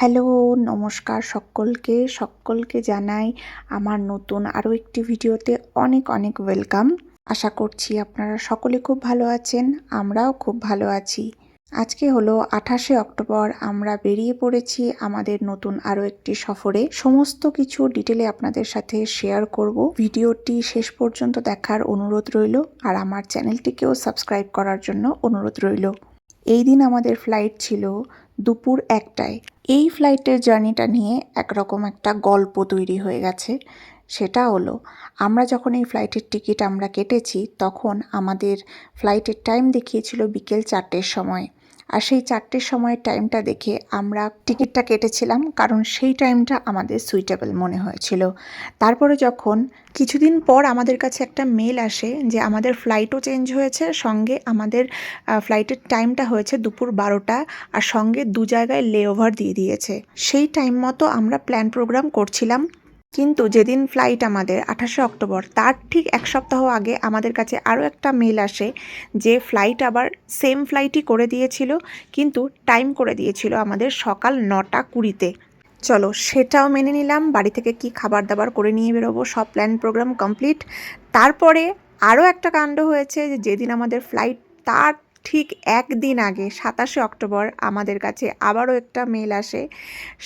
Hello, নমস্কার সকলকে। সকলকে জানাই আমার নতুন আরও একটি ভিডিওতে অনেক অনেক ওয়েলকাম। আশা করছি আপনারা সকলে খুব ভালো আছেন, আমরাও খুব ভালো আছি। আজকে হলো আঠাশে অক্টোবর, আমরা বেরিয়ে পড়েছি আমাদের নতুন আরও একটি সফরে। সমস্ত কিছু ডিটেলে আপনাদের সাথে শেয়ার করব। ভিডিওটি শেষ পর্যন্ত দেখার অনুরোধ রইল, আর আমার চ্যানেলটিকেও সাবস্ক্রাইব করার জন্য অনুরোধ রইল। এই দিন আমাদের ফ্লাইট ছিল দুপুর একটায়। এই ফ্লাইটের জার্নিটা নিয়ে একরকম একটা গল্প তৈরি হয়ে গেছে। সেটা হলো, আমরা যখন এই ফ্লাইটের টিকিট আমরা কেটেছি, তখন আমাদের ফ্লাইটের টাইম দেখিয়েছিল বিকেল চারটের সময়। আর সেই চারটের সময়ের টাইমটা দেখে আমরা টিকিটটা কেটেছিলাম, কারণ সেই টাইমটা আমাদের সুইটেবল মনে হয়েছিল। তারপরে যখন কিছুদিন পর আমাদের কাছে একটা মেল আসে যে আমাদের ফ্লাইটও চেঞ্জ হয়েছে, সঙ্গে আমাদের ফ্লাইটের টাইমটা হয়েছে দুপুর বারোটা, আর সঙ্গে দু জায়গায় লে ওভার দিয়ে দিয়েছে। সেই টাইম মতো আমরা প্ল্যান প্রোগ্রাম করছিলাম। কিন্তু যেদিন ফ্লাইট আমাদের, আঠাশে অক্টোবর, তার ঠিক এক সপ্তাহ আগে আমাদের কাছে আরও একটা মেল আসে যে ফ্লাইট আবার সেম ফ্লাইটই করে দিয়েছিল, কিন্তু টাইম করে দিয়েছিল আমাদের সকাল নটা কুড়িতে। চলো সেটাও মেনে নিলাম, বাড়ি থেকে কি খাবার দাবার করে নিয়ে বেরোবো, সব প্ল্যান প্রোগ্রাম কমপ্লিট তারপরে আরও একটা কাণ্ড হয়েছে যে যেদিন আমাদের ফ্লাইট তার ঠিক একদিন আগে, সাতাশে অক্টোবর, আমাদের কাছে আবারও একটা মেল আসে,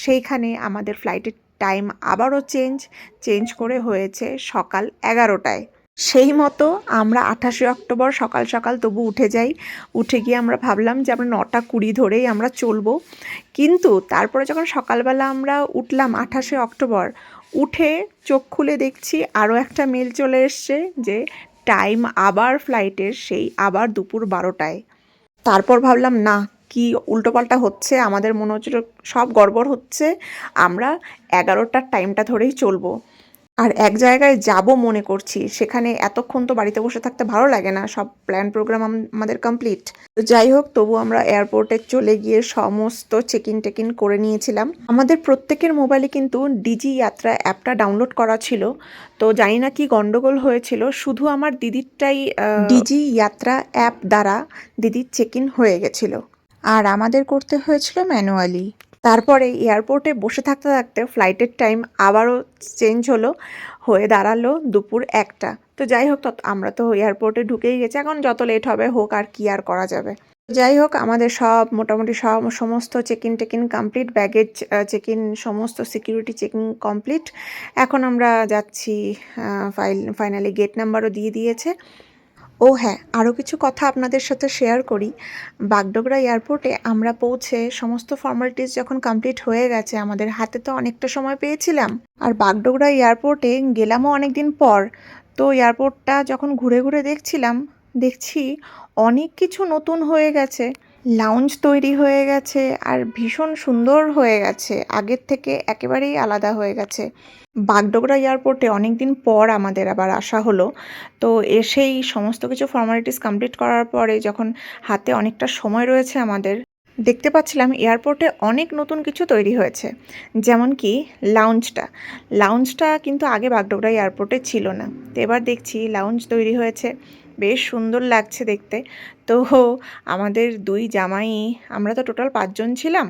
সেইখানে আমাদের ফ্লাইটের টাইম আবারও চেঞ্জ চেঞ্জ করে হয়েছে সকাল এগারোটায়। সেই মতো আমরা আঠাশে অক্টোবর সকাল সকাল তবু উঠে যাই। উঠে গিয়ে আমরা ভাবলাম যে আমরা নটা কুড়ি ধরেই আমরা চলবো। কিন্তু তারপরে যখন সকালবেলা আমরা উঠলাম আঠাশে অক্টোবর, উঠে চোখ খুলে দেখছি আরও একটা মেল চলে এসছে যে টাইম আবার ফ্লাইটের সেই আবার দুপুর বারোটায়। তারপর ভাবলাম, না কি উল্টোপাল্টা হচ্ছে, আমাদের মনে হচ্ছিল সব গড়বড় হচ্ছে, আমরা এগারোটার টাইমটা ধরেই চলবো। আর এক জায়গায় যাব মনে করছি, সেখানে এতক্ষণ তো বাড়িতে বসে থাকতে ভালো লাগে না, সব প্ল্যান প্রোগ্রাম আমাদের কমপ্লিট তো যাই হোক, তবু আমরা এয়ারপোর্টে চলে গিয়ে সমস্ত চেক ইন টেক ইন করে নিয়েছিলাম। আমাদের প্রত্যেকের মোবাইলে কিন্তু ডিজি যাত্রা অ্যাপটা ডাউনলোড করা ছিল। তো জানি না কি গন্ডগোল হয়েছিল, শুধু আমার দিদিরটাই ডিজি যাত্রা অ্যাপ দ্বারা দিদির চেক ইন হয়ে গেছিল। আর আমাদের করতে হয়েছিল ম্যানুয়ালি। তারপরে এয়ারপোর্টে বসে থাকতে থাকতে ফ্লাইটের টাইম আবারও চেঞ্জ হলো, হয়ে দাঁড়াল দুপুর একটা। তো যাই হোক, তত আমরা তো এয়ারপোর্টে ঢুকেই গেছি। এখন যত লেট হবে হোক আর কি আর করা যাবে। যাই হোক, আমাদের সব মোটামুটি সব সমস্ত check in take in complete baggage check in সমস্ত সিকিউরিটি চেকিং কমপ্লিট এখন আমরা যাচ্ছি ফাইল ফাইনালি গেট নাম্বারও দিয়ে দিয়েছে। ও হ্যাঁ আরও কিছু কথা আপনাদের সাথে শেয়ার করি। বাগডোগরা এয়ারপোর্টে আমরা পৌঁছে সমস্ত ফর্মালিটিস যখন কমপ্লিট হয়ে গেছে, আমাদের হাতে তো অনেকটা সময় পেয়েছিলাম। আর বাগডোগরা এয়ারপোর্টে গেলামও অনেক দিন পর। তো এয়ারপোর্টটা যখন ঘুরে ঘুরে দেখছিলাম, দেখছি অনেক কিছু নতুন হয়ে গেছে। লাউঞ্জ তৈরি হয়ে গেছে আর ভীষণ সুন্দর হয়ে গেছে। আগের থেকে একেবারেই আলাদা হয়ে গেছে। বাগডোগরা এয়ারপোর্টে অনেক দিন পর আমাদের আবার আসা হলো। তো এসেই সমস্ত কিছু ফর্মালিটিস কমপ্লিট করার পরে যখন হাতে অনেকটা সময় রয়েছে আমাদের, দেখতে পাচ্ছিলাম এয়ারপোর্টে অনেক নতুন কিছু তৈরি হয়েছে। যেমন কি লাউঞ্জটা লাউঞ্জটা কিন্তু আগে বাগডোগরা এয়ারপোর্টে ছিল না। তো এবার দেখছি লাউঞ্জ তৈরি হয়েছে। বেশ সুন্দর লাগছে দেখতে। তো আমাদের দুই জামাই আমরা তো টোটাল পাঁচজন ছিলাম,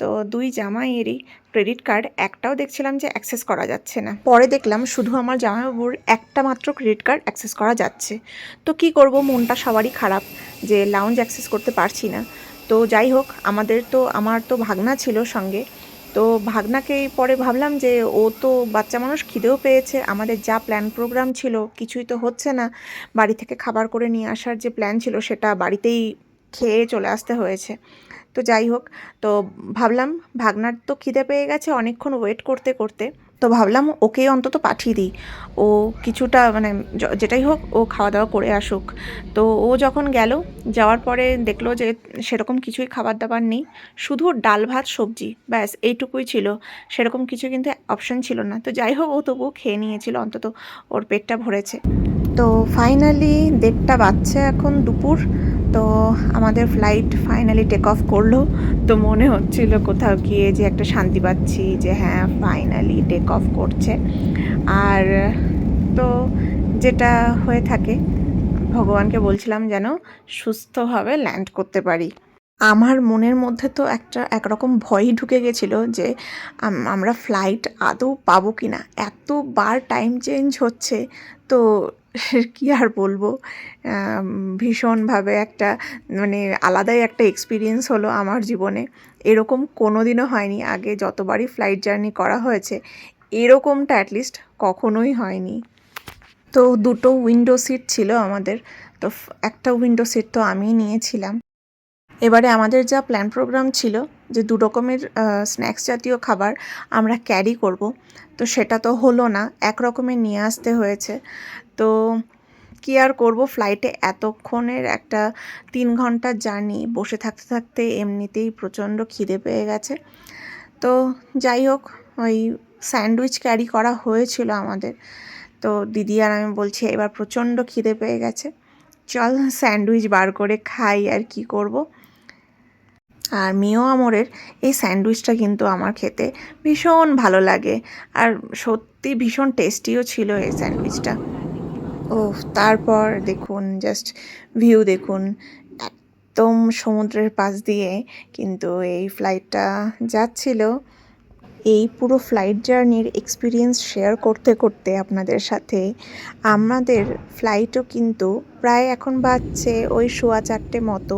তো দুই জামাইয়েরই ক্রেডিট কার্ড একটাও দেখছিলাম যে অ্যাক্সেস করা যাচ্ছে না। পরে দেখলাম শুধু আমার জামাইবাবুর একটা মাত্র ক্রেডিট কার্ড অ্যাক্সেস করা যাচ্ছে। তো কি করব, মনটা সবারই খারাপ যে লাউঞ্জ অ্যাক্সেস করতে পারছি না। তো যাই হোক, আমাদের তো, আমার তো ভাগনা ছিল সঙ্গে। তো ভাগনাকেই পরে ভাবলাম যে ও তো বাচ্চা মানুষ খিদেও পেয়েছে। আমাদের যা প্ল্যান প্রোগ্রাম ছিল, কিছুই তো হচ্ছে না। বাড়ি থেকে খাবার করে নিয়ে আসার যে প্ল্যান ছিল, সেটা বাড়িতেই খেয়ে চলে আসতে হয়েছে। তো যাই হোক, তো ভাবলাম ভাগনার তো খিদে পেয়ে গেছে, অনেকক্ষণ ওয়েট করতে করতে। তো ভাবলাম ওকে অন্তত পাঠিয়ে দিই। ও কিছুটা মানে যেটাই হোক ও খাওয়া দাওয়া করে আসুক। তো ও যখন গেল, যাওয়ার পরে দেখল যে সেরকম কিছুই খাবার দাবার নেই। শুধু ডাল, ভাত, সবজি, ব্যাস, এইটুকুই ছিল। সেরকম কিছু কিন্তু অপশান ছিল না। তো যাই হোক, ও তবুও খেয়ে নিয়েছিল, অন্তত ওর পেটটা ভরেছে। তো ফাইনালি দেড়টা বাচ্চা এখন দুপুর। তো আমাদের ফ্লাইট ফাইনালি টেক অফ করল। তো মনে হচ্ছিল কোথাও গিয়ে যে একটা শান্তি পাচ্ছি যে হ্যাঁ ফাইনালি টেক অফ করছে। আর তো যেটা হয়ে থাকে, ভগবানকে বলছিলাম যেন সুস্থভাবে ল্যান্ড করতে পারি। আমার মনের মধ্যে তো একটা একরকম ভয়ই ঢুকে গেছিল যে আম- আমরা ফ্লাইট আদৌ পাবো কি না এতবার টাইম চেঞ্জ হচ্ছে, তো কি আর বলব? ভীষণভাবে একটা মানে আলাদাই একটা এক্সপিরিয়েন্স হলো আমার জীবনে। এরকম কোনো দিনও হয়নি। আগে যতবারই ফ্লাইট জার্নি করা হয়েছে, এরকমটা অ্যাটলিস্ট কখনোই হয়নি। তো দুটো উইন্ডো সিট ছিল আমাদের। তো একটা উইন্ডো সিট তো আমিই নিয়েছিলাম। এবারে আমাদের যা প্ল্যান প্রোগ্রাম ছিল যে দু রকমের স্ন্যাক্স জাতীয় খাবার আমরা ক্যারি করব। তো সেটা তো হলো না, এক রকমের নিয়ে আসতে হয়েছে। তো কি আর করব ফ্লাইটে এতক্ষণের একটা তিন ঘণ্টার জার্নি বসে থাকতে থাকতে এমনিতেই প্রচণ্ড খিদে পেয়ে গেছে। তো যাই হোক, ওই স্যান্ডউইচ ক্যারি করা হয়েছিল আমাদের। তো দিদি আর আমি বলছি, এবার প্রচণ্ড খিদে পেয়ে গেছে। চল স্যান্ডউইচ বার করে খাই, আর কি করব? আর মিও আমরের এই স্যান্ডউইচটা কিন্তু আমার খেতে ভীষণ ভালো লাগে। আর সত্যি ভীষণ টেস্টিও ছিল এই স্যান্ডউইচটা। ও তারপর দেখুন, জাস্ট ভিউ দেখুন। একদম সমুদ্রের পাশ দিয়ে কিন্তু এই ফ্লাইটটা যাচ্ছিল। এই পুরো ফ্লাইট জার্নির এক্সপিরিয়েন্স শেয়ার করতে করতে আপনাদের সাথে। আমাদের ফ্লাইটও কিন্তু প্রায় এখন বাজছে ওই সোয়া চারটে মতো।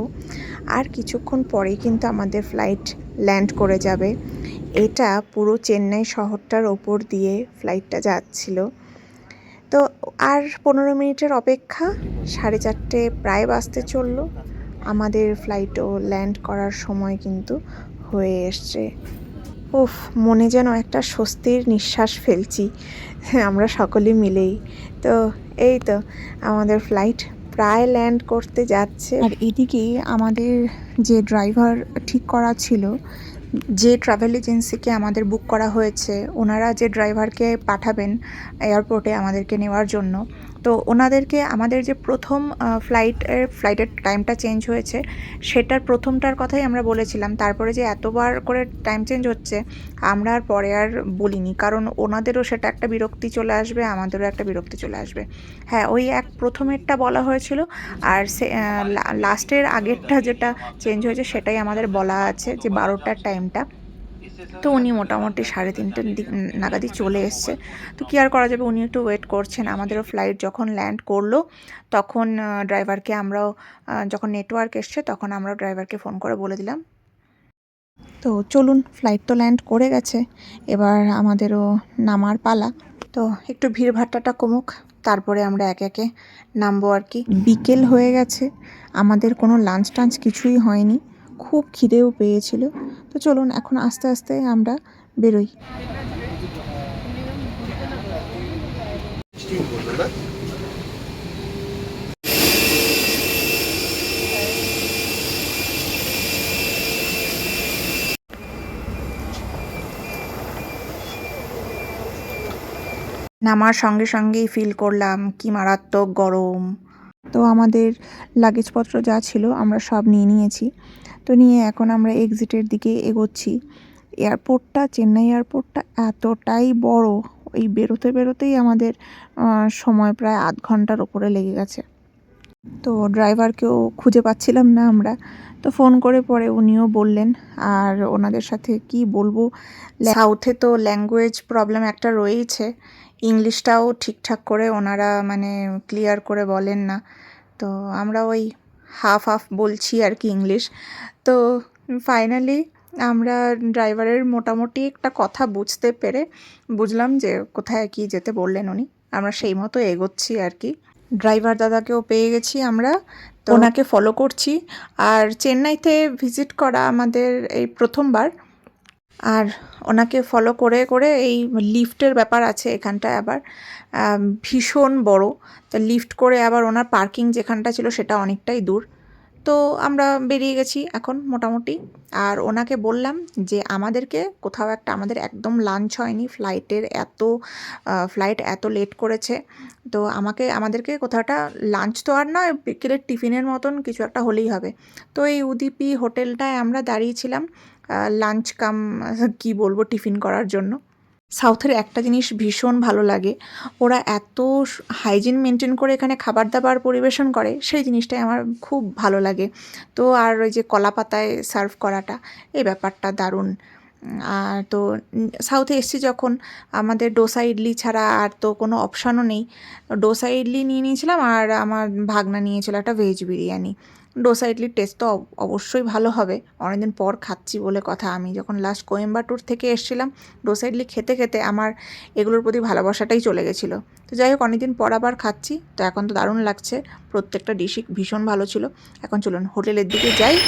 আর কিছুক্ষণ পরেই কিন্তু আমাদের ফ্লাইট ল্যান্ড করে যাবে। এটা পুরো চেন্নাই শহরটার ওপর দিয়ে ফ্লাইটটা যাচ্ছিল। তো আর পনেরো মিনিটের অপেক্ষা, সাড়ে চারটে প্রায় বাজতে চলল। আমাদের ফ্লাইটও ল্যান্ড করার সময় কিন্তু হয়ে এসছে। উফ, মনে যেন একটা স্বস্তির নিঃশ্বাস ফেলছি। আমরা সকলে মিলেই। তো, এই তো, আমাদের ফ্লাইট প্রায় ল্যান্ড করতে যাচ্ছে। আর এদিকে আমাদের যে ড্রাইভার ঠিক করা ছিল, যে ট্রাভেল এজেন্সিকে আমাদের বুক করা হয়েছে, ওনারা যে ড্রাইভারকে পাঠাবেন এয়ারপোর্টে আমাদেরকে নেওয়ার জন্য তো ওনাদেরকে আমাদের যে প্রথম ফ্লাইটের ফ্লাইটের টাইমটা চেঞ্জ হয়েছে, সেটার প্রথমটার কথাই আমরা বলেছিলাম। তারপরে যে এতবার করে টাইম চেঞ্জ হচ্ছে, আমরা আর পরে আর বলিনি। কারণ ওনাদেরও সেটা একটা বিরক্তি চলে আসবে, আমাদেরও একটা বিরক্তি চলে আসবে। হ্যাঁ ওই এক প্রথমেরটা বলা হয়েছিল, আর সে লাস্টের আগেরটা যেটা চেঞ্জ হয়েছে, সেটাই আমাদের বলা আছে যে বারোটার টাইমটা তো উনি মোটামুটি সাড়ে তিনটের দিক নাগাদই চলে এসছে। তো কী আর করা যাবে? উনি একটু ওয়েট করছেন। আমাদেরও ফ্লাইট যখন ল্যান্ড করল, তখন ড্রাইভারকে আমরাও যখন নেটওয়ার্ক এসছে, তখন আমরা ড্রাইভারকে ফোন করে বলে দিলাম। তো চলুন ফ্লাইট তো ল্যান্ড করে গেছে। এবার আমাদেরও নামার পালা। তো একটু ভিড়ভাট্টাটা কমুক। তারপরে আমরা একে একে নামবো আর কি। বিকেল হয়ে গেছে। আমাদের কোনো লাঞ্চ টাঞ্চ কিছুই হয়নি। খুব খিদেও পেয়েছিল। তো চলুন এখন আস্তে আস্তে আমরা বেরোই। নামার সঙ্গে সঙ্গেই ফিল করলাম, কি মারাত্মক গরম। তো আমাদের লাগেজপত্র যা ছিল আমরা সব নিয়ে নিয়েছি। তো নিয়ে এখন আমরা এক্সিটের দিকে এগোচ্ছি। এয়ারপোর্টটা চেন্নাই এয়ারপোর্টটা এতটাই বড় ওই বেরোতে বেরোতেই আমাদের সময় প্রায় আধ ঘণ্টার ওপরে লেগে গেছে। তো ড্রাইভারকেও খুঁজে পাচ্ছিলাম না আমরা। তো ফোন করে পরে উনিও বললেন, আর ওনাদের সাথে কি বলব? সাউথে তো ল্যাঙ্গুয়েজ প্রবলেম একটা রয়েইছে। ইংলিশটাও ঠিকঠাক করে ওনারা মানে ক্লিয়ার করে বলেন না। তো আমরা ওই হাফ হাফ বলছি আর কি ইংলিশ তো ফাইনালি আমরা ড্রাইভারের মোটামুটি একটা কথা বুঝতে পেরে বুঝলাম যে কোথায় কি যেতে বললেন উনি। আমরা সেই মতো এগোচ্ছি আর কি। ড্রাইভার দাদাকেও পেয়ে গেছি আমরা। তো ওনাকে ফলো করছি। আর চেন্নাইতে ভিজিট করা আমাদের এই প্রথমবার। আর ওনাকে ফলো করে করে এই লিফটের ব্যাপার আছে এখানটায় আবার ভীষণ বড়। তো লিফট করে আবার ওনার পার্কিং যেখানটা ছিল সেটা অনেকটাই দূর। তো আমরা বেরিয়ে গেছি এখন মোটামুটি। আর ওনাকে বললাম যে, আমাদেরকে কোথাও একটা, আমাদের একদম লাঞ্চ হয়নি ফ্লাইটের এত ফ্লাইট এত লেট করেছে। তো আমাকে, আমাদেরকে কোথাওটা লাঞ্চ তো আর নয়, বিকেলের টিফিনের মতন কিছু একটা হলেই হবে। তো এই উদিপি হোটেলটায় আমরা দাঁড়িয়েছিলাম লাঞ্চ কাম কি বলব, টিফিন করার জন্য। সাউথের একটা জিনিস ভীষণ ভালো লাগে। ওরা এত হাইজিন মেনটেন করে এখানে খাবার দাবার পরিবেশন করে, সেই জিনিসটাই আমার খুব ভালো লাগে। তো আর ওই যে কলা পাতায় সার্ভ করাটা, এই ব্যাপারটা দারুণ। তো সাউথে এসছি যখন, আমাদের ডোসা ইডলি ছাড়া আর তো কোনো অপশানও নেই। ডোসা ইডলি নিয়ে নিয়েছিলাম আর আমার ভাগনা নিয়েছিল একটা ভেজ বিরিয়ানি। ডোসা ইডলির টেস্ট তো অব- অবশ্যই ভালো হবে। অনেকদিন পর খাচ্ছি বলে কথা। আমি যখন লাস্ট কোয়েম্বাটুর থেকে এসেছিলাম ডোসা ইডলি খেতে খেতে আমার এগুলোর প্রতি ভালোবাসাটাই চলে গেছিল। তো যাই হোক, অনেকদিন পর আবার খাচ্ছি। তো এখন তো দারুণ লাগছে। প্রত্যেকটা ডিশই ভীষণ ভালো ছিল। এখন চলুন, হোটেলের দিকে যাই।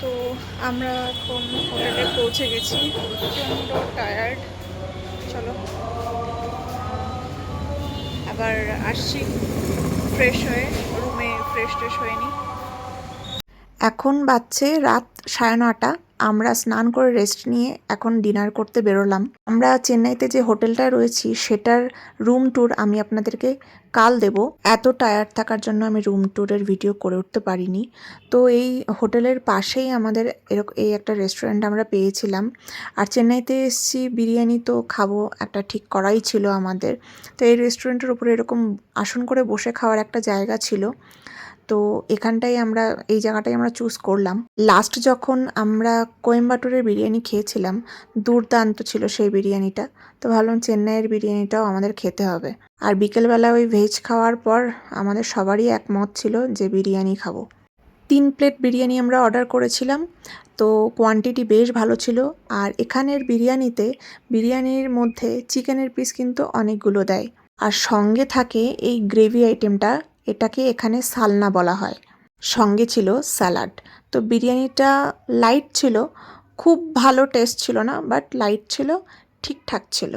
তো আমরা এখন হোটেলে পৌঁছে গেছি। প্রচণ্ড টায়ার্ড চলো। আবার আসছি ফ্রেশ হয়ে রুমে ফ্রেশ ট্রেশ হয়ে এখন বাজছে রাত সাড়ে নটা। আমরা স্নান করে রেস্ট নিয়ে এখন ডিনার করতে বেরোলাম। আমরা চেন্নাইতে যে হোটেলটা রয়েছি, সেটার রুম ট্যুর আমি আপনাদেরকে কাল দেব। এত টায়ার্ড থাকার জন্য আমি রুম ট্যুরের ভিডিও করে উঠতে পারিনি। তো এই হোটেলের পাশেই আমাদের এরকম এই একটা রেস্টুরেন্ট আমরা পেয়েছিলাম। আর চেন্নাইতে এসেছি, বিরিয়ানি তো খাব একটা ঠিক করাই ছিল আমাদের। তো এই রেস্টুরেন্টের উপরে এরকম আসন করে বসে খাওয়ার একটা জায়গা ছিল। তো এখানটাই আমরা, এই জায়গাটাই আমরা চুজ করলাম। লাস্ট যখন আমরা কোয়েম্বাটুরের বিরিয়ানি খেয়েছিলাম, দুর্দান্ত ছিল সেই বিরিয়ানিটা। তো ভাবলাম চেন্নাইয়ের বিরিয়ানিটাও আমাদের খেতে হবে। আর বিকেলবেলা ওই ভেজ খাওয়ার পর আমাদের সবারই একমত ছিল যে বিরিয়ানি খাব। তিন প্লেট বিরিয়ানি আমরা অর্ডার করেছিলাম, তো কোয়ান্টিটি বেশ ভালো ছিল। আর এখানের বিরিয়ানিতে, বিরিয়ানির মধ্যে চিকেনের পিস কিন্তু অনেকগুলো দেয়। আর সঙ্গে থাকে এই গ্রেভি আইটেমটা এটাকে এখানে সালনা বলা হয়। সঙ্গে ছিল স্যালাড। তো বিরিয়ানিটা লাইট ছিল, খুব ভালো টেস্ট ছিল না বাট লাইট ছিল, ঠিকঠাক ছিল।